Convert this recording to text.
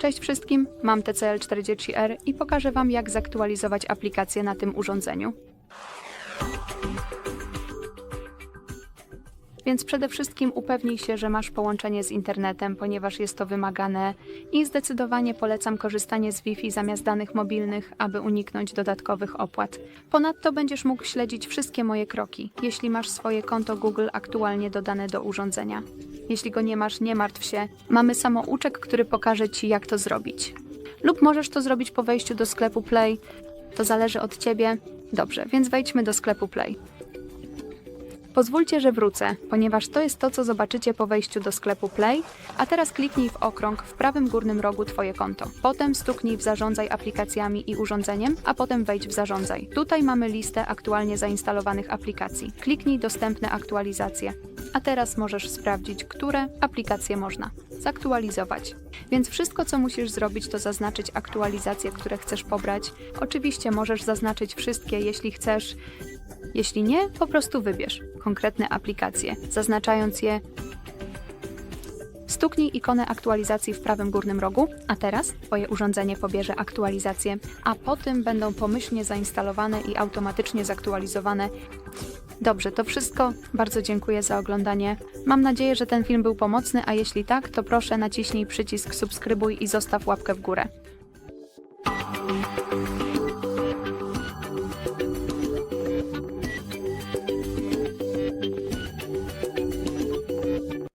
Cześć wszystkim, mam TCL 40R i pokażę Wam jak zaktualizować aplikację na tym urządzeniu. Więc przede wszystkim upewnij się, że masz połączenie z internetem, ponieważ jest to wymagane i zdecydowanie polecam korzystanie z Wi-Fi zamiast danych mobilnych, aby uniknąć dodatkowych opłat. Ponadto będziesz mógł śledzić wszystkie moje kroki, jeśli masz swoje konto Google aktualnie dodane do urządzenia. Jeśli go nie masz, nie martw się, mamy samouczek, który pokaże Ci jak to zrobić. Lub możesz to zrobić po wejściu do sklepu Play, to zależy od Ciebie. Dobrze, więc wejdźmy do sklepu Play. Pozwólcie, że wrócę, ponieważ to jest to, co zobaczycie po wejściu do sklepu Play, a teraz kliknij w okrąg w prawym górnym rogu Twoje konto. Potem stuknij w Zarządzaj aplikacjami i urządzeniem, a potem wejdź w Zarządzaj. Tutaj mamy listę aktualnie zainstalowanych aplikacji. Kliknij Dostępne aktualizacje. A teraz możesz sprawdzić, które aplikacje można zaktualizować. Więc wszystko, co musisz zrobić, to zaznaczyć aktualizacje, które chcesz pobrać. Oczywiście możesz zaznaczyć wszystkie, jeśli chcesz, jeśli nie, po prostu wybierz konkretne aplikacje, zaznaczając je. Stuknij ikonę aktualizacji w prawym górnym rogu, a teraz Twoje urządzenie pobierze aktualizację, a potem będą pomyślnie zainstalowane i automatycznie zaktualizowane. Dobrze, to wszystko. Bardzo dziękuję za oglądanie. Mam nadzieję, że ten film był pomocny, a jeśli tak, to proszę naciśnij przycisk subskrybuj i zostaw łapkę w górę.